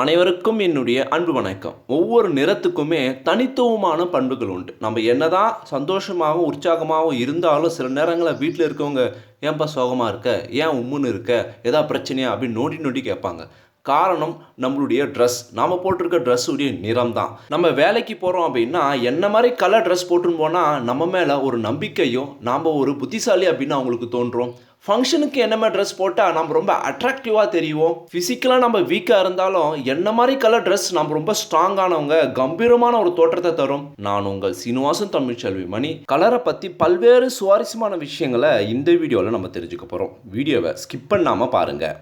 அனைவருக்கும் என்னுடைய அன்பு வணக்கம். ஒவ்வொரு நிறத்துக்குமே தனித்துவமான பண்புகள் உண்டு. நம்ம என்னதான் சந்தோஷமாகவும் உற்சாகமாகவும் இருந்தாலும் சில நேரங்களில் வீட்டில் இருக்கவங்க ஏன்பா சோகமாக இருக்க? ஏன் உம்முன்னு இருக்க? ஏதா பிரச்சனையா? அப்படின்னு நோண்டி நோண்டி கேட்பாங்க. காரணம் நம்மளுடைய ட்ரெஸ் நாம் போட்டிருக்க ட்ரெஸ்ஸுடைய நிறம் தான் நம்ம வேலைக்கு போகிறோம் அப்படின்னா என்ன மாதிரி கலர் ட்ரெஸ் போட்டுன்னு போனால் நம்ம மேலே ஒரு நம்பிக்கையும் நாம் ஒரு புத்திசாலி அப்படின்னு அவங்களுக்கு தோன்றும். ஃபங்க்ஷனுக்கு என்ன மாதிரி ட்ரெஸ் போட்டால் நம்ம ரொம்ப அட்ராக்டிவாக தெரியும் ஃபிசிக்கலாக நம்ம வீக்காக இருந்தாலும் என்ன மாதிரி கலர் ட்ரெஸ் நம்ம ரொம்ப ஸ்ட்ராங்கானவங்க கம்பீரமான ஒரு தோற்றத்தை தரும். நான் உங்கள் சீனிவாசன் தமிழ்ச்செல்வி மணி. கலரை பற்றி பல்வேறு சுவாரஸ்யமான விஷயங்களை இந்த வீடியோவில் நம்ம தெரிஞ்சுக்க போகிறோம் வீடியோவை ஸ்கிப் பண்ணாமல் பாருங்கள்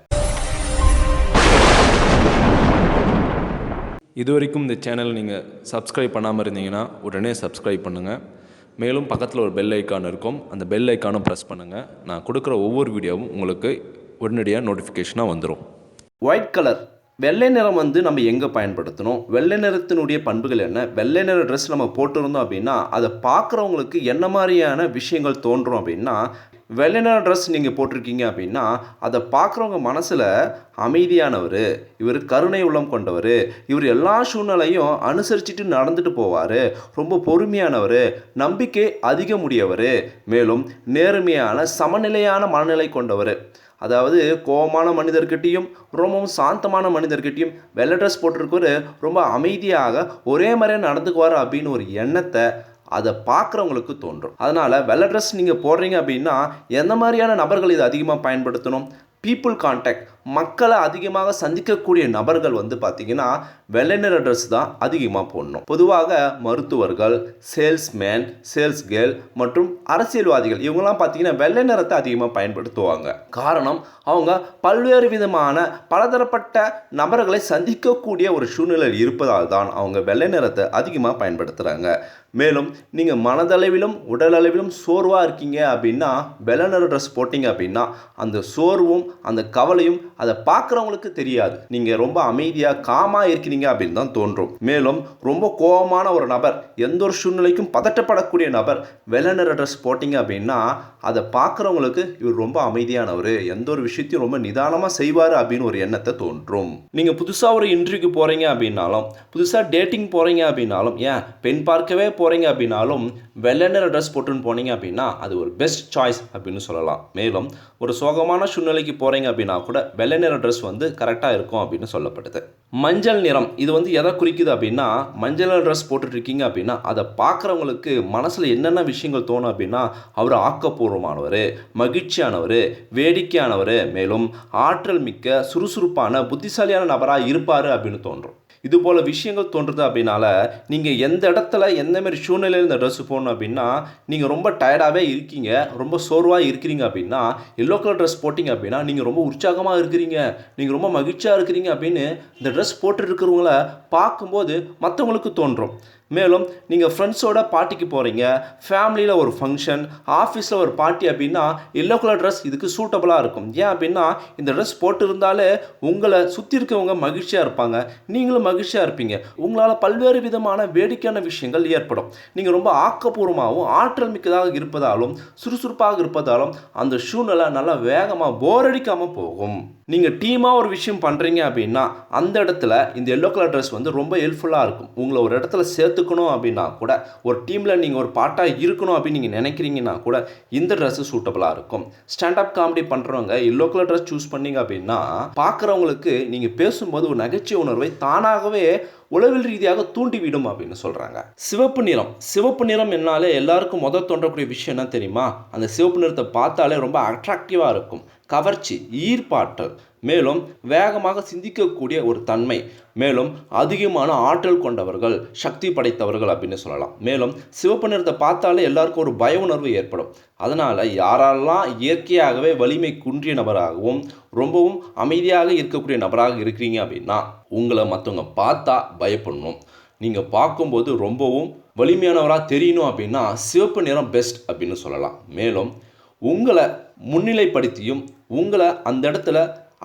இது வரைக்கும் இந்த சேனல் நீங்கள் சப்ஸ்கிரைப் பண்ணாமல் இருந்தீங்கன்னா உடனே சப்ஸ்கிரைப் பண்ணுங்கள் மேலும் பக்கத்தில் ஒரு பெல் ஐக்கான் இருக்கும். அந்த பெல் ஐக்கானும் ப்ரெஸ் பண்ணுங்கள் நான் கொடுக்குற ஒவ்வொரு வீடியோவும் உங்களுக்கு உடனடியாக நோட்டிஃபிகேஷனாக வந்துடும் ஒயிட் கலர் வெள்ளை நிறம் வந்து நம்ம எங்கே பயன்படுத்தணும்? வெள்ளை நிறத்தினுடைய பண்புகள் என்ன? வெள்ளை நிற ட்ரெஸ் நம்ம போட்டிருந்தோம் அப்படின்னா அதை பார்க்குறவங்களுக்கு என்ன மாதிரியான விஷயங்கள் தோன்றும் அப்படின்னா வெள்ளை நிற ட்ரெஸ் நீங்கள் போட்டிருக்கீங்க அப்படின்னா அதை பார்க்குறவங்க மனசில் அமைதியானவர் இவர் கருணை உள்ளம் கொண்டவர் இவர் எல்லா சூழ்நிலையும் அனுசரிச்சுட்டு நடந்துட்டு போவார் ரொம்ப பொறுமையானவர் நம்பிக்கை அதிகமுடையவர் மேலும் நேர்மையான சமநிலையான மனநிலை கொண்டவர். அதாவது கோபமான மனிதர்கிட்டையும் ரொம்பவும் சாந்தமான மனிதர்கிட்டையும் வெள்ளை ட்ரெஸ் போட்டிருக்கவர் ரொம்ப அமைதியாக ஒரே மாதிரியே நடந்துக்குவார் அப்படின்னு ஒரு எண்ணத்தை அதை பார்க்குறவங்களுக்கு தோன்றும். அதனால் வெள்ளை ட்ரெஸ் நீங்கள் போடுறீங்க அப்படின்னா எந்த மாதிரியான நபர்கள் இதை அதிகமாக பயன்படுத்தணும்? பீப்புள் கான்டாக்ட் மக்களை அதிகமாக சந்திக்கக்கூடிய நபர்கள் வந்து பார்த்திங்கன்னா வெள்ளை நிற ட்ரெஸ் தான் அதிகமாக போடணும். பொதுவாக மருத்துவர்கள் சேல்ஸ்மேன் சேல்ஸ் கேர்ள் மற்றும் அரசியல்வாதிகள் இவங்கெல்லாம் பார்த்தீங்கன்னா வெள்ளை நிறத்தை அதிகமாக பயன்படுத்துவாங்க. காரணம் அவங்க பல்வேறு விதமான பலதரப்பட்ட நபர்களை சந்திக்கக்கூடிய ஒரு சூழ்நிலையில் இருப்பதால் தான் அவங்க வெள்ளை நிறத்தை அதிகமாக பயன்படுத்துகிறாங்க மேலும் நீங்கள் மனதளவிலும் உடலளவிலும் சோர்வாக இருக்கீங்க அப்படின்னா வெள்ளை நிற ட்ரெஸ் போட்டிங்க அப்படின்னா அந்த சோர்வும் அந்த கவலையும் அதை பார்க்குறவங்களுக்கு தெரியாது. நீங்கள் ரொம்ப அமைதியாக காமாக இருக்கிறீங்க அப்படின்னு தான் தோன்றும். மேலும் ரொம்ப கோபமான ஒரு நபர் எந்த ஒரு சூழ்நிலைக்கும் பதட்டப்படக்கூடிய நபர் வெள்ளை நிற ட்ரெஸ் போட்டிங்க அப்படின்னா அதை பார்க்குறவங்களுக்கு இவர் ரொம்ப அமைதியானவர். எந்த ஒரு விஷயத்தையும் ரொம்ப நிதானமாக செய்வார் அப்படின்னு ஒரு எண்ணத்தை தோன்றும். நீங்கள் புதுசாக ஒரு இன்டர்வியூக்கு போகிறீங்க அப்படின்னாலும் புதுசாக டேட்டிங் போகிறீங்க அப்படின்னாலும் ஏன் பெண் பார்க்கவே போகிறீங்க அப்படின்னாலும் வெள்ளை நிற ட்ரெஸ் போட்டுன்னு போனீங்க அப்படின்னா அது ஒரு பெஸ்ட் சாய்ஸ் அப்படின்னு சொல்லலாம். மேலும் ஒரு சோகமான சூழ்நிலைக்கு போகிறீங்க அப்படின்னா கூட வெள்ளை நிற ட்ரெஸ் வந்து கரெக்டாக இருக்கும் அப்படின்னு சொல்லப்படுது மஞ்சள் நிறம் இது வந்து எதை குறிக்குது அப்படின்னா மஞ்சள் நிற ட்ரெஸ் போட்டுட்ருக்கீங்க அப்படின்னா அதை பார்க்குறவங்களுக்கு மனசில் என்னென்ன விஷயங்கள் தோணும் அப்படின்னா அவர் ஆக்கப்பூர்வமானவர் மகிழ்ச்சியானவர் வேடிக்கையானவர் மேலும் ஆற்றல் மிக்க சுறுசுறுப்பான புத்திசாலியான நபராக இருப்பார் அப்படின்னு தோன்றும். இது போல் விஷயங்கள் தோன்றுது அப்படின்னால நீங்கள் எந்த இடத்துல எந்தமாரி சூழ்நிலையில் இந்த ட்ரெஸ் போடணும் அப்படின்னா நீங்கள் ரொம்ப டயர்டாகவே இருக்கீங்க ரொம்ப சோர்வாக இருக்கிறீங்க அப்படின்னா எல்லோ கலர் ட்ரெஸ் போட்டிங்க அப்படின்னா நீங்கள் ரொம்ப உற்சாகமாக இருக்கிறீங்க நீங்கள் ரொம்ப மகிழ்ச்சியாக இருக்கிறீங்க அப்படின்னு இந்த ட்ரெஸ் போட்டு இருக்கிறவங்கள பார்க்கும்போது மற்றவங்களுக்கு தோன்றும். மேலும் நீங்கள் ஃப்ரெண்ட்ஸோட பார்ட்டிக்கு போகிறீங்க ஃபேமிலியில் ஒரு ஃபங்க்ஷன் ஆஃபீஸில் ஒரு பார்ட்டி அப்படின்னா எல்லோ கலர் ட்ரெஸ் இதுக்கு சூட்டபுளாக இருக்கும். ஏன் அப்படின்னா இந்த ட்ரெஸ் போட்டிருந்தாலே உங்களை சுற்றி இருக்கவங்க மகிழ்ச்சியாக இருப்பாங்க. நீங்களும் மகிழ்ச்சியாக இருப்பீங்க. உங்களால் பல்வேறு விதமான வேடிக்கையான விஷயங்கள் ஏற்படும். நீங்கள் ரொம்ப ஆக்கப்பூர்வமாகவும் ஆற்றல் மிக்கதாக இருப்பதாலும் சுறுசுறுப்பாக இருப்பதாலும் அந்த சூழ்நிலை நல்லா வேகமாக போர் அடிக்காமல் போகும். நீங்கள் டீமாக ஒரு விஷயம் பண்ணுறீங்க அப்படின்னா அந்த இடத்துல இந்த எல்லோ கலர் ட்ரெஸ் வந்து ரொம்ப ஹெல்ப்ஃபுல்லாக இருக்கும். உங்களை ஒரு இடத்துல சேர்த்து கற்றுக்கணும் அப்படின்னா கூட ஒரு டீமில் நீங்கள் ஒரு பாட்டாக இருக்கணும் அப்படின்னு நீங்கள் நினைக்கிறீங்கன்னா கூட இந்த ட்ரெஸ்ஸு சூட்டபுளாக இருக்கும். ஸ்டாண்டப் காமெடி பண்ணுறவங்க எல்லோ கலர் ட்ரெஸ் சூஸ் பண்ணீங்க அப்படின்னா பார்க்குறவங்களுக்கு நீங்கள் பேசும்போது ஒரு நகைச்சுவை உணர்வை தானாகவே உளவில் ரீதியாக தூண்டிவிடும் அப்படின்னு சொல்கிறாங்க சிவப்பு நிறம். சிவப்பு நிறம் என்னாலே எல்லாருக்கும் முதல் தோன்றக்கூடிய விஷயம் என்ன தெரியுமா? அந்த சிவப்பு நிறத்தை பார்த்தாலே ரொம்ப அட்ராக்டிவாக இருக்கும். கவர்ச்சி ஈர்ப்பாற்றல் மேலும் வேகமாக சிந்திக்கக்கூடிய ஒரு தன்மை. மேலும் அதிகமான ஆற்றல் கொண்டவர்கள் சக்தி படைத்தவர்கள் அப்படின்னு சொல்லலாம். மேலும் சிவப்பு நிறத்தை பார்த்தாலே எல்லாருக்கும் ஒரு பய உணர்வு ஏற்படும். அதனால் யாரெல்லாம் இயற்கையாகவே வலிமை குன்றிய நபராகவும் ரொம்பவும் அமைதியாக இருக்கக்கூடிய நபராக இருக்கிறீங்க அப்படின்னா உங்களை மற்றவங்க பார்த்தா பயப்படணும். நீங்கள் பார்க்கும்போது ரொம்பவும் வலிமையானவராக தெரியணும் அப்படின்னா சிவப்பு நிறம் பெஸ்ட் அப்படின்னு சொல்லலாம். மேலும் உங்களை முன்னிலைப்படுத்தியும் உங்களை அந்த இடத்துல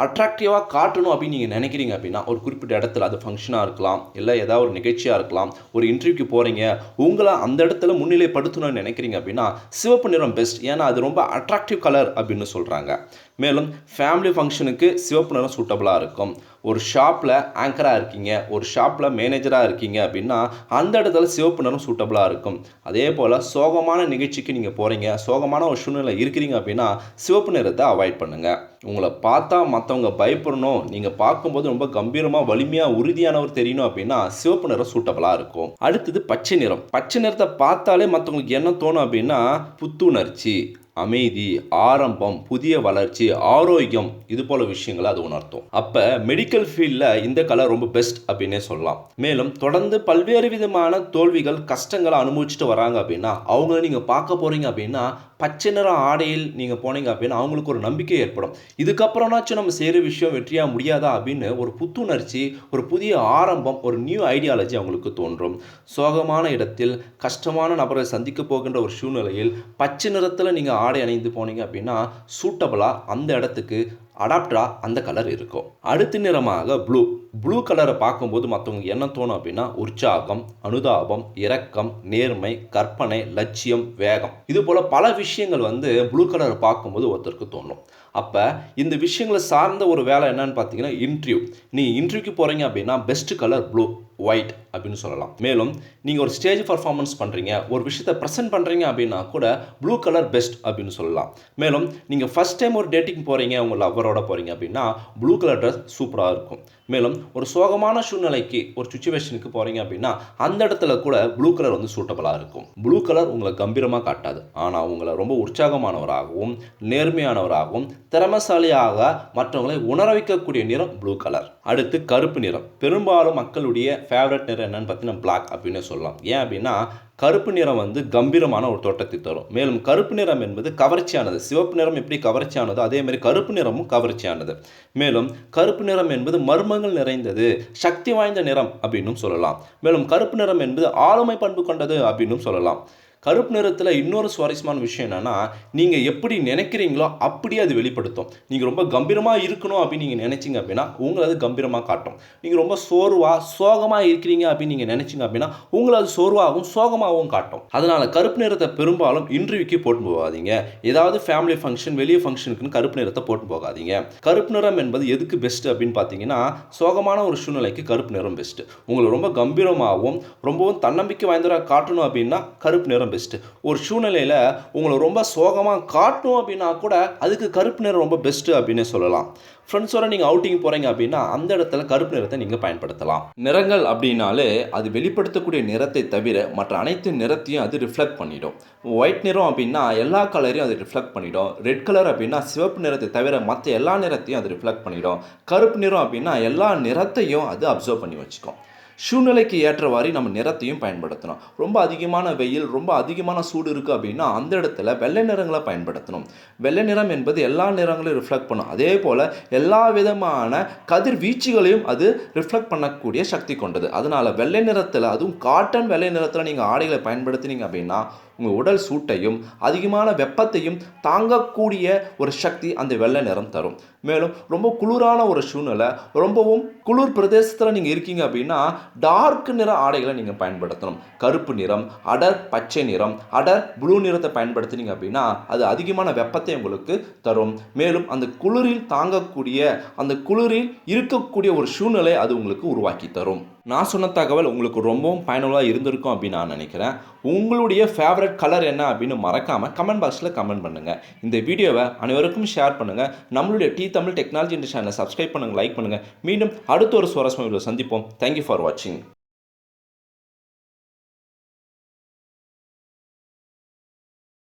அட்ராக்டிவாக காட்டணும் அப்படின்னு நீங்கள் நினைக்கிறீங்க அப்படின்னா ஒரு குறிப்பிட்ட இடத்துல அது ஃபங்க்ஷனாக இருக்கலாம் இல்லை ஏதாவது ஒரு நிகழ்ச்சியாக இருக்கலாம் ஒரு இன்டர்வியூக்கு போகிறீங்க உங்களை அந்த இடத்துல முன்னிலைப்படுத்தணும்னு நினைக்கிறீங்க அப்படின்னா சிவப்பு நிறம் பெஸ்ட் ஏன்னா அது ரொம்ப அட்ராக்டிவ் கலர் அப்படின்னு சொல்கிறாங்க மேலும் ஃபேமிலி ஃபங்க்ஷனுக்கு சிவப்பு நிறம் சூட்டபுளாக இருக்கும். ஒரு ஷாப்பில் ஆங்கராக இருக்கீங்க ஒரு ஷாப்பில் மேனேஜராக இருக்கீங்க அப்படின்னா அந்த இடத்துல சிவப்பு நிறம் சூட்டபுளாக இருக்கும். அதே போல் சோகமான நிகழ்ச்சிக்கு நீங்கள் போகிறீங்க சோகமான ஒரு சூழ்நிலை இருக்கிறீங்க அப்படின்னா சிவப்பு நிறத்தை அவாய்ட் பண்ணுங்கள் உங்களை பார்த்தா மற்றவங்க பயப்படணும். நீங்கள் பார்க்கும்போது ரொம்ப கம்பீரமாக வலிமையாக உறுதியானவர் தெரியணும் அப்படின்னா சிவப்பு நிறம் சூட்டபுளாக இருக்கும். அடுத்தது பச்சை நிறம். பச்சை நிறத்தை பார்த்தாலே மற்றவங்களுக்கு என்ன தோணும் அப்படின்னா புத்துணர்ச்சி. அமைதி ஆரம்பம் புதிய வளர்ச்சி ஆரோக்கியம் இது போல விஷயங்களை அது உணர்த்தும். அப்போ மெடிக்கல் ஃபீல்டில் இந்த கலர் ரொம்ப பெஸ்ட் அப்படின்னே சொல்லலாம். மேலும் தொடர்ந்து பல்வேறு விதமான தோல்விகள் கஷ்டங்களை அனுபவிச்சுட்டு வராங்க அப்படின்னா அவங்கள நீங்கள் பார்க்க போகிறீங்க அப்படின்னா பச்சை நிற ஆடையில் நீங்கள் போனீங்க அப்படின்னா அவங்களுக்கு ஒரு நம்பிக்கை ஏற்படும். இதுக்கப்புறம்னாச்சும் நம்ம செய்கிற விஷயம் வெற்றியாக முடியாதா அப்படின்னு ஒரு புத்துணர்ச்சி ஒரு புதிய ஆரம்பம் ஒரு நியூ ஐடியாலஜி அவங்களுக்கு தோன்றும். சோகமான இடத்தில் கஷ்டமான நபரை சந்திக்க போகின்ற ஒரு சூழ்நிலையில் பச்சை நிறத்தில் நீங்கள் ஆடை அணிந்து போனீங்க அப்படின்னா சூட்டபுளாக அந்த இடத்துக்கு அடாப்டராக அந்த கலர் இருக்கும். அடுத்த நிறமாக ப்ளூ ப்ளூ கலரை பார்க்கும்போது மற்றவங்க என்ன தோணும் அப்படின்னா உற்சாகம் அனுதாபம் இரக்கம் நேர்மை கற்பனை லட்சியம் வேகம். இது போல் பல விஷயங்கள் வந்து ப்ளூ கலரை பார்க்கும்போது ஒருத்தருக்கு தோணும். அப்போ இந்த விஷயங்களை சார்ந்த ஒரு வேலை என்னன்னு பார்த்தீங்கன்னா இன்டர்வியூ நீ இன்டர்வியூக்கு போகிறீங்க அப்படின்னா பெஸ்ட் கலர் ப்ளூ ஒயிட் அப்படின்னு சொல்லலாம். மேலும் நீங்கள் ஒரு ஸ்டேஜ் பர்ஃபார்மன்ஸ் பண்ணுறீங்க ஒரு விஷயத்தை ப்ரெசென்ட் பண்ணுறீங்க அப்படின்னா கூட ப்ளூ கலர் பெஸ்ட் அப்படின்னு சொல்லலாம். மேலும் நீங்கள் ஃபஸ்ட் டைம் ஒரு டேட்டிங் போகிறீங்க உங்கள் லவ்வரோட போகிறீங்க அப்படின்னா ப்ளூ கலர் ட்ரெஸ் சூப்பராக இருக்கும். மேலும் ஒரு சோகமான சூழ்நிலைக்கு ஒரு சுச்சுவேஷனுக்கு போகிறீங்க அப்படின்னா அந்த இடத்துல கூட ப்ளூ கலர் வந்து சூட்டபுளாக இருக்கும். ப்ளூ கலர் உங்களை கம்பீரமாக காட்டாது. ஆனால் உங்களை ரொம்ப உற்சாகமானவராகவும் நேர்மையானவராகவும் திறமசாலியாக மற்றவங்களை உணர வைக்கக்கூடிய நிறம் ப்ளூ கலர் அடுத்து கருப்பு நிறம். பெரும்பாலும் மக்களுடைய ஃபேவரட் நிறம் என்னென்னு பார்த்தீங்கன்னா பிளாக் அப்படின்னு சொல்லலாம். ஏன் அப்படின்னா கருப்பு நிறம் வந்து கம்பீரமான ஒரு தோட்டத்தை தரும். மேலும் கருப்பு நிறம் என்பது கவர்ச்சியானது. சிவப்பு நிறம் எப்படி கவர்ச்சியானதோ அதே மாதிரி கருப்பு நிறமும் கவர்ச்சியானது. மேலும் கருப்பு நிறம் என்பது மர்மங்கள் நிறைந்தது சக்தி வாய்ந்த நிறம் அப்படின்னும் சொல்லலாம். மேலும் கருப்பு நிறம் என்பது ஆளுமை பண்பு கொண்டது அப்படின்னும் சொல்லலாம். கருப்பு நிறத்தில் இன்னொரு சுவாரஸ்யமான விஷயம் என்னென்னா நீங்கள் எப்படி நினைக்கிறீங்களோ அப்படியே அது வெளிப்படுத்தும். நீங்கள் ரொம்ப கம்பீரமாக இருக்கணும் அப்படின்னு நீங்கள் நினச்சிங்க அப்படின்னா உங்களை அது கம்பீரமாக காட்டும். நீங்கள் ரொம்ப சோர்வாக சோகமாக இருக்கிறீங்க அப்படின்னு நீங்கள் நினச்சிங்க அப்படின்னா உங்களை அது சோர்வாகவும் சோகமாகவும் காட்டும். அதனால் கருப்பு நிறத்தை பெரும்பாலும் இன்டர்வியூக்கு போட்டு போகாதீங்க. ஏதாவது ஃபேமிலி ஃபங்க்ஷன் வெளியே ஃபங்க்ஷனுக்குன்னு கருப்பு நிறத்தை போட்டு போகாதீங்க. கருப்பு நிறம் என்பது எதுக்கு பெஸ்ட் அப்படின்னு பார்த்தீங்கன்னா சோகமான ஒரு சூழ்நிலைக்கு கருப்பு நிறம் பெஸ்ட் உங்களை ரொம்ப கம்பீரமாகவும் ரொம்பவும் தன்னம்பிக்கை வாய்ந்தராக காட்டணும் அப்படின்னா கருப்பு நிறம் பெஸ்ட்டு ஒரு சூழ்நிலையில் உங்களை ரொம்ப சோகமாக காட்டணும் அப்படின்னா கூட அதுக்கு கருப்பு நிறம் ரொம்ப பெஸ்ட்டு அப்படின்னு சொல்லலாம். ஃப்ரெண்ட்ஸோட நீங்கள் அவுட்டிங் போகிறீங்க அப்படின்னா அந்த இடத்துல கருப்பு நிறத்தை நீங்கள் பயன்படுத்தலாம். நிறங்கள் அப்படின்னாலே அது வெளிப்படுத்தக்கூடிய நிறத்தை தவிர மற்ற அனைத்து நிறத்தையும் அது ரிஃப்ளெக்ட் பண்ணிடும். ஒயிட் நிறம் அப்படின்னா எல்லா கலரையும் அது ரிஃப்ளெக்ட் பண்ணிடும். ரெட் கலர் அப்படின்னா சிவப்பு நிறத்தை தவிர மற்ற எல்லா நிறத்தையும் அது ரிஃப்ளெக்ட் பண்ணிடும். கருப்பு நிறம் அப்படின்னா எல்லா நிறத்தையும் அது அப்சர்வ் பண்ணி வச்சுக்கும். சூழ்நிலைக்கு ஏற்றவாறு நம்ம நிறத்தையும் பயன்படுத்தணும். ரொம்ப அதிகமான வெயில் ரொம்ப அதிகமான சூடு இருக்குது அப்படின்னா அந்த இடத்துல வெள்ளை நிறங்களை பயன்படுத்தணும். வெள்ளை நிறம் என்பது எல்லா நிறங்களையும் ரிஃப்ளெக்ட் பண்ணும். அதே போல் எல்லா விதமான கதிர்வீச்சுகளையும் அது ரிஃப்ளெக்ட் பண்ணக்கூடிய சக்தி கொண்டது. அதனால் வெள்ளை நிறத்தில் அதுவும் காட்டன் வெள்ளை நிறத்தில் நீங்கள் ஆடைகளை பயன்படுத்தினீங்க அப்படின்னா உங்கள் உடல் சூட்டையும் அதிகமான வெப்பத்தையும் தாங்கக்கூடிய ஒரு சக்தி அந்த வெள்ளை நிறம் தரும். மேலும் ரொம்ப குளிரான ஒரு சூழ்நிலை ரொம்பவும் குளிர் பிரதேசத்தில் நீங்கள் இருக்கீங்க அப்படின்னா டார்க் நிற ஆடைகளை நீங்கள் பயன்படுத்தணும். கருப்பு நிறம் அடர் பச்சை நிறம் அடர் ப்ளூ நிறத்தை பயன்படுத்தினீங்க அப்படின்னா அது அதிகமான வெப்பத்தை உங்களுக்கு தரும். மேலும் அந்த குளிரில் தாங்கக்கூடிய அந்த குளிரில் இருக்கக்கூடிய ஒரு சூழ்நிலை அது உங்களுக்கு உருவாக்கி தரும். நான் சொன்ன தகவல் உங்களுக்கு ரொம்பவும் பயனுள்ளாக இருந்திருக்கும் அப்படின்னு நான் நினைக்கிறேன். உங்களுடைய ஃபேவரட் கலர் என்ன அப்படின்னு மறக்காமல் கமெண்ட் பாக்ஸில் கமெண்ட் பண்ணுங்கள் இந்த வீடியோவை அனைவருக்கும் ஷேர் பண்ணுங்கள் நம்மளுடைய டி தமிழ் டெக்னாலஜி சேனலை சப்ஸ்கிரைப் பண்ணுங்கள் லைக் பண்ணுங்கள் மீண்டும் அடுத்த ஒரு சுவாரஸ்யமான சந்திப்போம். தேங்க்யூ ஃபார் வாட்சிங்